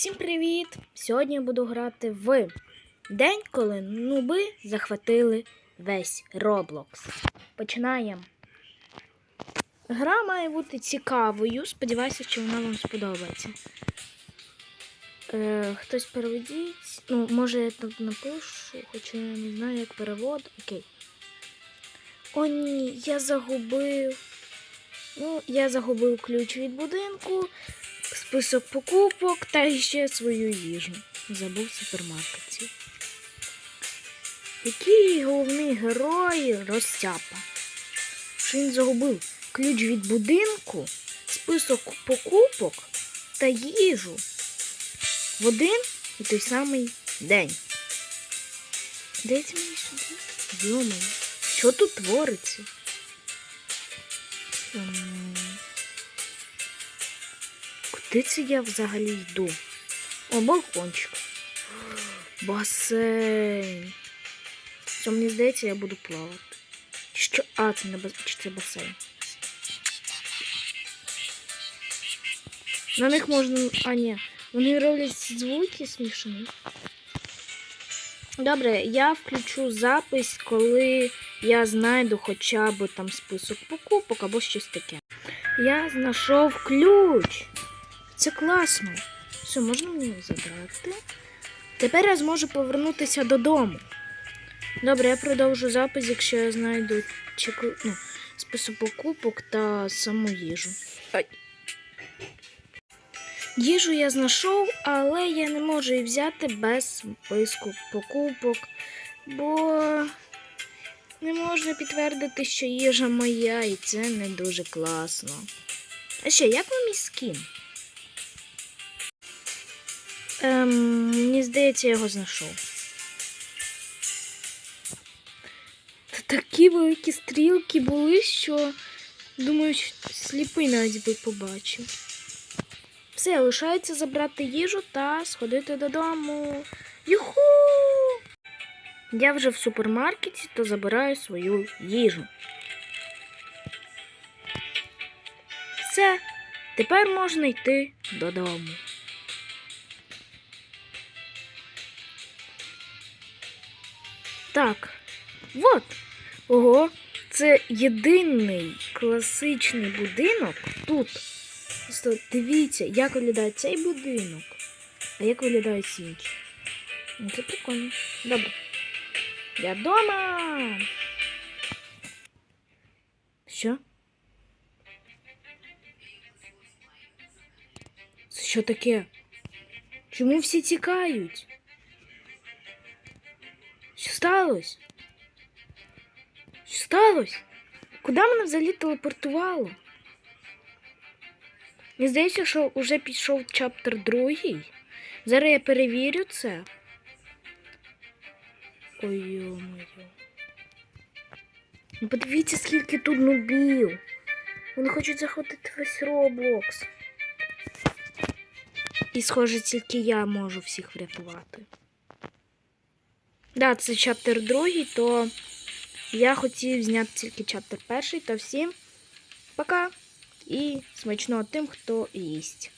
Всім привіт! Сьогодні я буду грати в день, коли нуби захватили весь Roblox. Починаємо. Гра має бути цікавою. Сподіваюся, що вона вам сподобається. Е, хтось переведіть. Ну, може я тут напишу, хоча я не знаю, як перевод. Окей. О, ні, я загубив. Ну, я загубив ключ від будинку список покупок та ще свою їжу. Забув в супермаркеті. Який головний герой розтяпа? Що він загубив ключ від будинку, список покупок та їжу в один і той самий день. Дайте мені сюди. Йомай, що тут твориться? Куди це я взагалі йду? О, балкончик. Басейн. Що мені здається, я буду плавати. Що? А, це не бас... чи це басейн. На них можна. А, ні. Вони роблять звуки смішні. Добре, я включу запис, коли я знайду хоча б там список покупок або щось таке. Я знайшов ключ. Це класно. Все, можна мені забрати. Тепер я зможу повернутися додому. Добре, я продовжу запис, якщо я знайду чеку... ну, список покупок та саму їжу. Ай. Їжу я знайшов, але я не можу її взяти без списку покупок, бо не можна підтвердити, що їжа моя, і це не дуже класно. А ще, як вам мій скін? Ем, мені здається, я його знайшов. Та такі великі стрілки були, що думаю, сліпий навіть би побачив. Все, лишається забрати їжу та сходити додому. Юху! Я вже в супермаркеті, то забираю свою їжу. Все, тепер можна йти додому. Так, от. Ого, це єдиний класичний будинок тут. Просто дивіться, як виглядає цей будинок, а як виглядають всі інші. Ну, Це прикольно. Добре. Я вдома. Що? Це що таке? Чому всі тікають? Що сталося? Що сталося? Куди мене взагалі телепортувало? Мені здається, що вже пішов чаптер другий. Зараз я перевірю це. Ой, йо-моє. Ну подивіться, скільки тут нубів. Вони хочуть захватити весь Роблокс. І, схоже, тільки я можу всіх врятувати. Да, це чаптер другий, то я хотів зняти тільки чаптер перший, то всім пока і смачного тим, хто їсть.